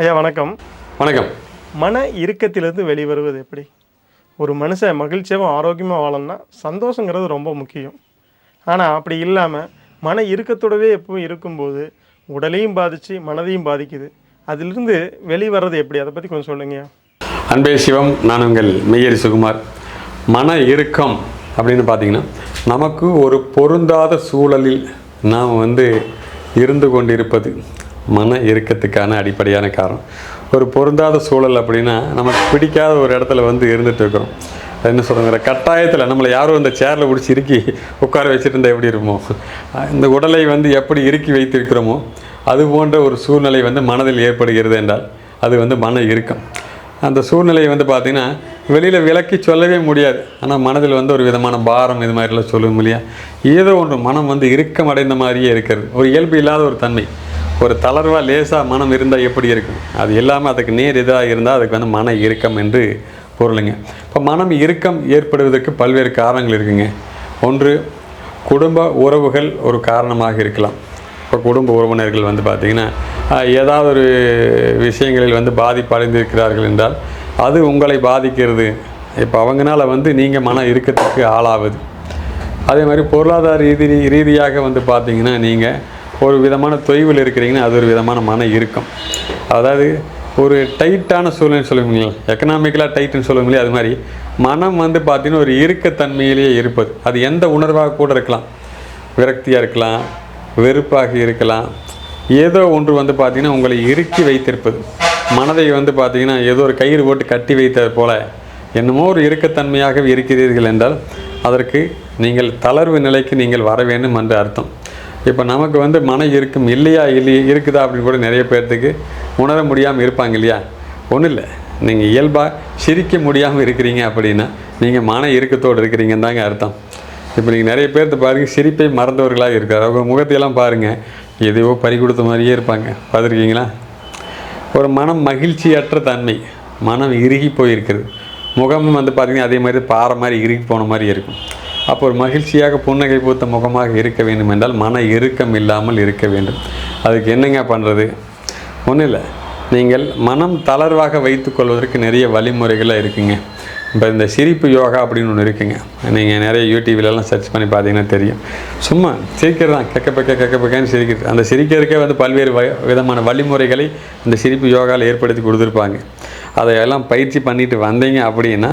ஐயா வணக்கம். வணக்கம். மன இறுக்கத்திலிருந்து வெளிவருவது எப்படி? ஒரு மனுஷன் மகிழ்ச்சியாகவும் ஆரோக்கியமாக வாழணும்னா சந்தோஷங்கிறது ரொம்ப முக்கியம். ஆனால் அப்படி இல்லாமல் மன இறுக்கத்தோடவே எப்பவும் இருக்கும்போது உடலையும் பாதித்து மனதையும் பாதிக்குது. அதிலிருந்து வெளிவர்றது எப்படி? அதை பற்றி கொஞ்சம் சொல்லுங்கய்யா அன்பே சிவம் நான் உங்கள் மெய்யரி சுகுமார். மன இறுக்கம் அப்படின்னு பார்த்தீங்கன்னா நமக்கு ஒரு பொருந்தாத சூழலில் நாம் வந்து இருந்து கொண்டிருப்பது. மன இறுக்கத்துக்கான அடிப்படையான காரணம். ஒரு பொருந்தாத சூழல் அப்படின்னா நமக்கு பிடிக்காத ஒரு இடத்துல வந்து இருந்துட்டு இருக்கிறோம். என்ன சொல்கிறாங்க கட்டாயத்தில் நம்மளை யாரும் இந்த சேரில் பிடிச்சி இறுக்கி உட்கார வச்சுட்டு இருந்தால் எப்படி இருக்குமோ இந்த உடலை வந்து எப்படி இறுக்கி வைத்திருக்கிறோமோ அது போன்ற ஒரு சூழ்நிலை வந்து மனதில் ஏற்படுகிறது என்றால் அது வந்து மன இறுக்கம். அந்த சூழ்நிலையை வந்து பார்த்திங்கன்னா வெளியில் விளக்கி சொல்லவே முடியாது. ஆனால் மனதில் வந்து ஒரு விதமான பாரம் இது மாதிரிலாம் சொல்லுவோம் இல்லையா? ஏதோ ஒன்று மனம் வந்து இறுக்கம் அடைந்த மாதிரியே இருக்கிறது. ஒரு இயல்பு இல்லாத ஒரு தன்மை. ஒரு தளர்வாக லேசாக மனம் இருந்தால் எப்படி இருக்கும்? அது எல்லாமே அதுக்கு நேர் இதாக இருந்தால் அதுக்கு வந்து மன இறுக்கம் என்று பொருளுங்க. இப்போ மனம் இறுக்கம் ஏற்படுவதற்கு பல்வேறு காரணங்கள் இருக்குங்க. ஒன்று குடும்ப உறவுகள் ஒரு காரணமாக இருக்கலாம். இப்போ குடும்ப உறவினர்கள் வந்து பார்த்திங்கன்னா ஏதாவது ஒரு விஷயங்களில் வந்து பாதிப்பு அடைந்திருக்கிறார்கள் என்றால் அது உங்களை பாதிக்கிறது. இப்போ அவங்களால வந்து நீங்கள் மன இறுக்கத்துக்கு ஆளாவது. அதே மாதிரி பொருளாதார ரீதி ரீதியாக வந்து பார்த்தீங்கன்னா நீங்கள் ஒரு விதமான தொய்வில் இருக்கிறீங்கன்னா அது ஒரு விதமான மன இருக்கும் அதாவது ஒரு டைட்டான சூழ்நிலை சொல்லுவீங்களா எக்கனாமிக்கலாக டைட்டுன்னு சொல்லுவீங்களே அது மாதிரி மனம் வந்து பார்த்தீங்கன்னா ஒரு இறுக்கத்தன்மையிலேயே இருப்பது. அது எந்த உணர்வாக கூட இருக்கலாம். விரக்தியாக இருக்கலாம் வெறுப்பாக இருக்கலாம். ஏதோ ஒன்று வந்து பார்த்திங்கன்னா உங்களை இறுக்கி வைத்திருப்பது. மனதை வந்து பார்த்திங்கன்னா ஏதோ ஒரு கயிறு போட்டு கட்டி வைத்தது போல என்னமோ ஒரு இறுக்கத்தன்மையாக இருக்கிறீர்கள் என்றால் அதற்கு நீங்கள் தளர்வு நிலைக்கு நீங்கள் வர வேண்டும் என்று அர்த்தம். இப்போ நமக்கு வந்து மன இறுக்கம் இல்லையா இல்லையா இருக்குதா அப்படின்னு கூட நிறைய பேர்த்துக்கு உணர முடியாமல் இருப்பாங்க இல்லையா? ஒன்றும் இல்லை. நீங்கள் இயல்பாக சிரிக்க முடியாமல் இருக்கிறீங்க அப்படின்னா நீங்கள் மன இறுக்கத்தோடு இருக்கிறீங்கன்னு தாங்க அர்த்தம். இப்போ நீங்கள் நிறைய பேர்த்து பாருங்கள் சிரிப்பை மறந்தவர்களாக இருக்கார் அவங்க முகத்தையெல்லாம் பாருங்கள் எதையோ பறி கொடுத்த மாதிரியே இருப்பாங்க. பார்த்துருக்கீங்களா? ஒரு மனம் மகிழ்ச்சியற்ற தன்மை. மனம் இறுகி போயிருக்கிறது. முகமும் வந்து பார்த்திங்கன்னா அதே மாதிரி பாறை மாதிரி இறுகி போன மாதிரி இருக்கும். அப்போ ஒரு மகிழ்ச்சியாக புன்னகை பூத்த முகமாக இருக்க வேண்டும் என்றால் மன இறுக்கம் இல்லாமல் இருக்க வேண்டும். அதுக்கு என்னங்க பண்ணுறது ஒன்றும் இல்லை. நீங்கள் மனம் தளர்வாக வைத்துக்கொள்வதற்கு நிறைய வழிமுறைகளாக இருக்குங்க. இப்போ இந்த சிரிப்பு யோகா அப்படின்னு ஒன்று இருக்குங்க. நீங்கள் நிறைய யூடியூப்லலாம் சர்ச் பண்ணி பார்த்தீங்கன்னா தெரியும். சும்மா சிரிக்கிறது தான். கெக்க பக்க கெக்க பக்கன்னு சிரிக்கிறது. அந்த சிரிக்கிறதுக்கே வந்து பல்வேறு வ விதமான வழிமுறைகளை இந்த சிரிப்பு யோகாவில் ஏற்படுத்தி கொடுத்துருப்பாங்க. அதையெல்லாம் பயிற்சி பண்ணிட்டு வந்தீங்க அப்படின்னா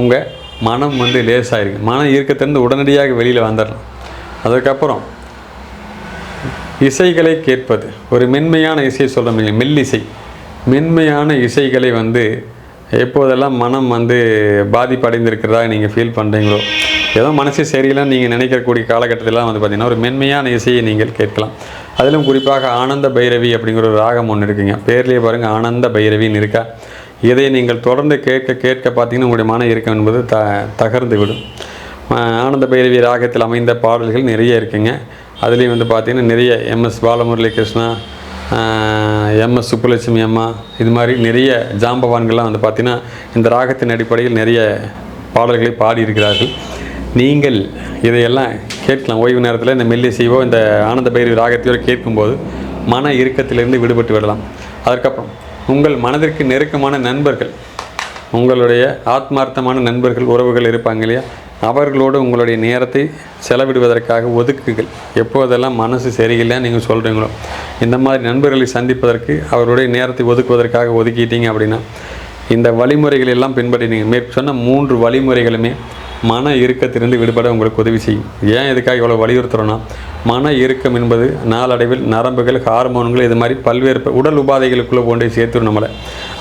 உங்கள் மனம் வந்து லேசாயிருக்கு. மன இறுக்கத்திலிருந்து உடனடியாக வெளியில் வந்துடலாம் அதுக்கப்புறம் இசைகளை கேட்பது. ஒரு மென்மையான இசை சொல்கிறோம் இல்லையா மெல்லிசை. மென்மையான இசைகளை வந்து எப்போதெல்லாம் மனம் வந்து பாதிப்படைந்திருக்கிறதா நீங்கள் ஃபீல் பண்ணுறீங்களோ ஏதோ மனசு சரியில்லைன்னு நீங்கள் நினைக்கக்கூடிய காலகட்டத்திலாம் வந்து பார்த்திங்கன்னா ஒரு மென்மையான இசையை நீங்கள் கேட்கலாம். அதிலும் குறிப்பாக ஆனந்த பைரவி அப்படிங்கிற ஒரு ராகம் ஒன்று இருக்குங்க. பேர்லேயே பாருங்கள் ஆனந்த பைரவின்னு இருக்கா? இதை நீங்கள் தொடர்ந்து கேட்க கேட்க பார்த்தீங்கன்னா உங்களுடைய மன இறுக்கம் என்பது த தகர்ந்து விடும் ஆனந்த பைரவி ராகத்தில் அமைந்த பாடல்கள் நிறைய இருக்குங்க. அதுலேயும் வந்து பார்த்திங்கன்னா நிறைய M S Balamurali Krishna M S Subbulakshmi அம்மா இது மாதிரி நிறைய ஜாம்பவான்கள்லாம் வந்து பார்த்திங்கன்னா இந்த ராகத்தின் அடிப்படையில் நிறைய பாடல்களை பாடியிருக்கிறார்கள். நீங்கள் இதையெல்லாம் கேட்கலாம். ஓய்வு நேரத்தில் இந்த மெல்லிசைவோ இந்த ஆனந்த பைரவி ராகத்தையோ கேட்கும்போது மன இறுக்கத்திலிருந்து விடுபட்டு விடலாம். அதற்கப்புறம் உங்கள் மனதிற்கு நெருக்கமான நண்பர்கள் உங்களுடைய ஆத்மார்த்தமான நண்பர்கள் உறவுகள் இருப்பாங்க இல்லையா? அவர்களோடு உங்களுடைய நேரத்தை செலவிடுவதற்காக ஒதுக்குகள் எப்போதெல்லாம் மனசு சரியில்லைன்னு நீங்கள் சொல்கிறீங்களோ இந்த மாதிரி நண்பர்களை சந்திப்பதற்கு அவருடைய நேரத்தை ஒதுக்குவதற்காக ஒதுக்கிட்டீங்க அப்படின்னா இந்த வழிமுறைகள் எல்லாம் பின்பற்றினீங்க. மேற்கு சொன்ன மூன்று வழிமுறைகளுமே மன இறுக்கத்திலிருந்து விடுபட உங்களுக்கு உதவி செய்யும். ஏன் இதுக்காக இவ்வளோ வலியுறுத்துகிறோன்னா மன இறுக்கம் என்பது நாளடைவில் நரம்புகள் ஹார்மோன்கள் இது மாதிரி பல்வேறு உடல் உபாதைகளுக்குள்ளே கொண்டு சேர்த்துடும் நம்மளை.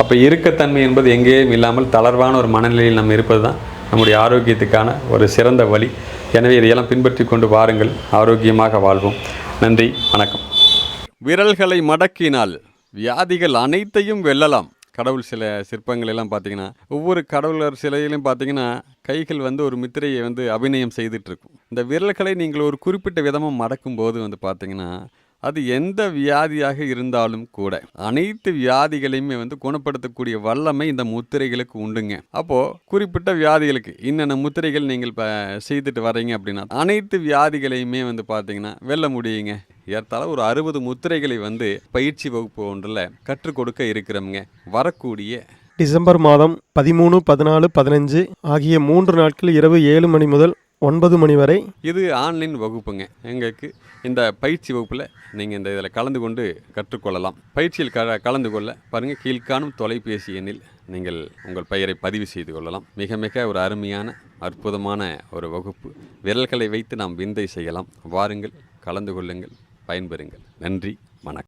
அப்போ இறுக்கத்தன்மை என்பது எங்கேயும் இல்லாமல் தளர்வான ஒரு மனநிலையில் நம்ம இருப்பது தான் நம்முடைய ஆரோக்கியத்துக்கான ஒரு சிறந்த வழி. எனவே இதையெல்லாம் பின்பற்றி கொண்டு வாருங்கள். ஆரோக்கியமாக வாழ்வோம். நன்றி. வணக்கம். விரல்களை மடக்கினால் வியாதிகள் அனைத்தையும் வெல்லலாம். கடவுள் சில சிற்பங்கள் எல்லாம் பார்த்தீங்கன்னா ஒவ்வொரு கடவுளர் சிலையிலும் பார்த்தீங்கன்னா கைகள் வந்து ஒரு முத்திரையை வந்து அபிநயம் செய்துட்டு இருக்கும். இந்த விரல்களை நீங்கள் ஒரு குறிப்பிட்ட விதமாக மடக்கும் போது வந்து பார்த்தீங்கன்னா அது எந்த வியாதியாக இருந்தாலும் கூட. அனைத்து வியாதிகளையுமே வந்து குணப்படுத்தக்கூடிய வல்லமை இந்த முத்திரைகளுக்கு உண்டுங்க. அப்போ குறிப்பிட்ட வியாதிகளுக்கு இன்னென்ன முத்திரைகள் நீங்கள் இப்போ செய்துட்டு வரீங்க அப்படின்னா அனைத்து வியாதிகளையுமே வந்து பார்த்தீங்கன்னா வெல்ல முடியுங்க. ஏறத்தாழ ஒரு அறுபது முத்திரைகளை வந்து பயிற்சி வகுப்பு ஒன்றில் கற்றுக் கொடுக்க இருக்கிறோம்ங்க. வரக்கூடிய டிசம்பர் மாதம் பதிமூணு பதினாலு பதினஞ்சு ஆகிய மூன்று நாட்கள் இரவு ஏழு மணி முதல் ஒன்பது மணி வரை. இது ஆன்லைன் வகுப்புங்க. எங்களுக்கு இந்த பயிற்சி வகுப்பில் நீங்கள் இந்த இதில் கலந்து கொண்டு கற்றுக்கொள்ளலாம். பயிற்சியில் க கலந்து கொள்ள பாருங்கள் கீழ்காணும் தொலைபேசி எண்ணில் நீங்கள் உங்கள் பெயரை பதிவு செய்து கொள்ளலாம். மிக மிக ஒரு அருமையான அற்புதமான ஒரு வகுப்பு. விரல்களை வைத்து நாம் விந்தை செய்யலாம். வாருங்கள் கலந்து கொள்ளுங்கள் பயன்பெறுங்கள். நன்றி வணக்கம்.